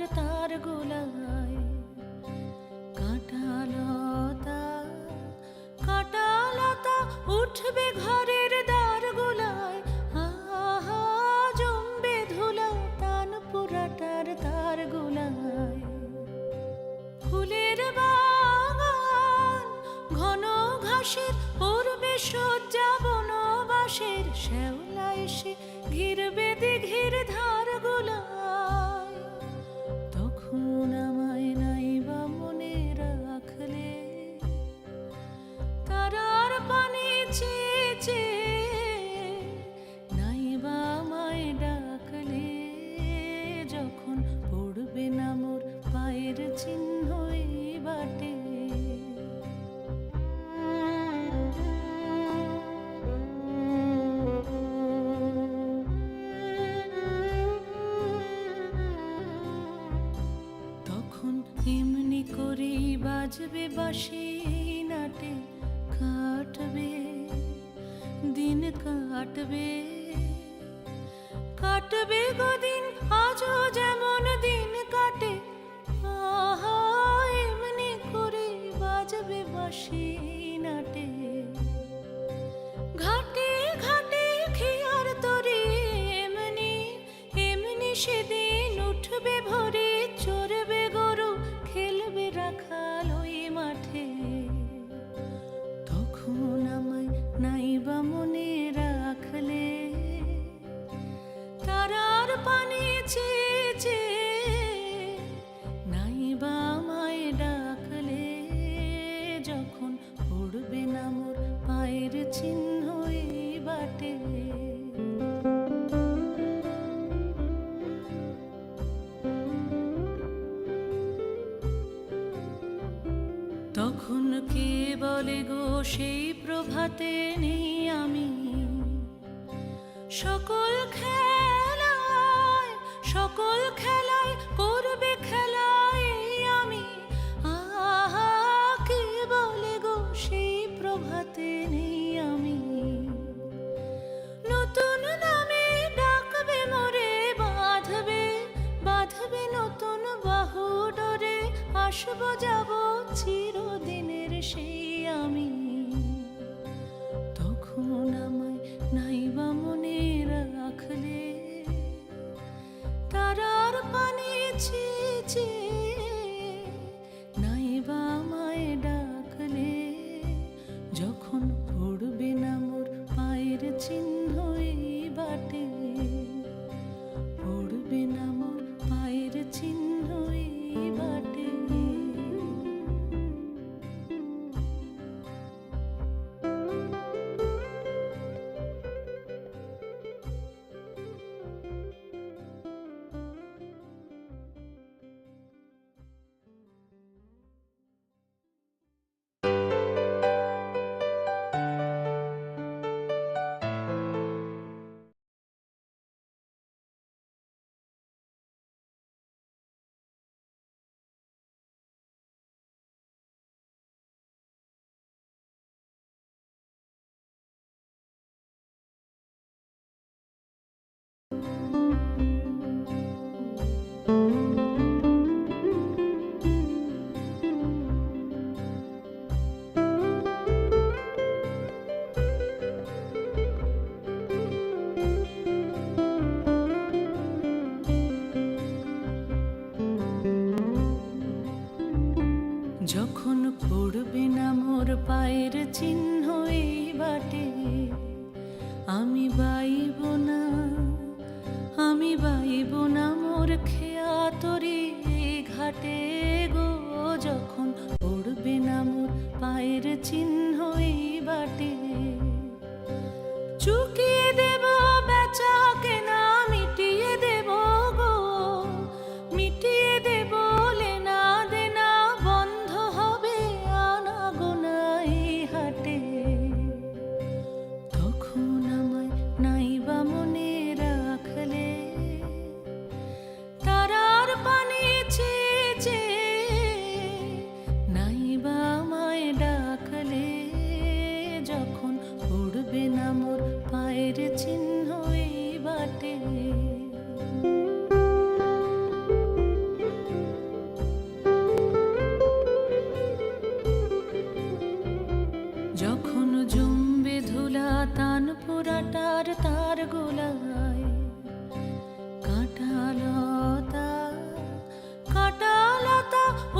পোড়াটার তার গোলায় কাঁটালতা কাঁটালতা উঠবে ঘরের দ্বার গোলায়। জমবে ধুলা তান পোড়াটার তার গোলায়। ফুলের বাগান ঘন ঘাসের পূর্বে সজ্জা বাজবে বাসি নাটে কাটবে, দিন কাটবে। কাটবে গদিন আজও যেমন দিন কাটে, আহা, এমনি করে বাজবে বাসি তখন আমায় নাইবা মনে রাখলে, তারার পানি চেয়েছে চেয়ে নাইবা আমায় ডাকলে, যখন পড়বে না মোর পায়ের চিহ্ন এই বাটে। তখন কে বলে গো, সেই প্রভাতে নেই আমি। সকল খেলায় সকল খেলায়, করবে খেলায় আমি। আহা কে বলে গো, সেই প্রভাতে নেই আমি। নতুন নামে ডাকবে মোরে, বাঁধবে বাঁধবে নতুন বাহু ডরে। আসব, যাব চিরদিনের সেই আমি।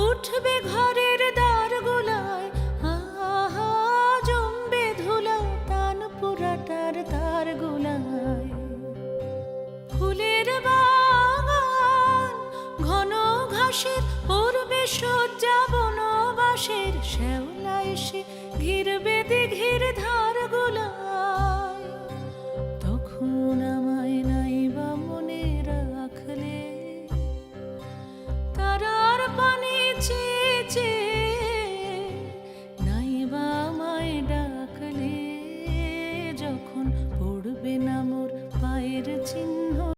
উঠবে ঘরের দ্বার গোলায় আহা, জমবে ধুলা তান পুরাটার দ্বার গোলায় ফুলের বাগান, ঘন ঘাসের পড়বে সজ্জা বনবাসের শ্যাওলা এসে ঘিরবে দিঘির ধার। Cheers.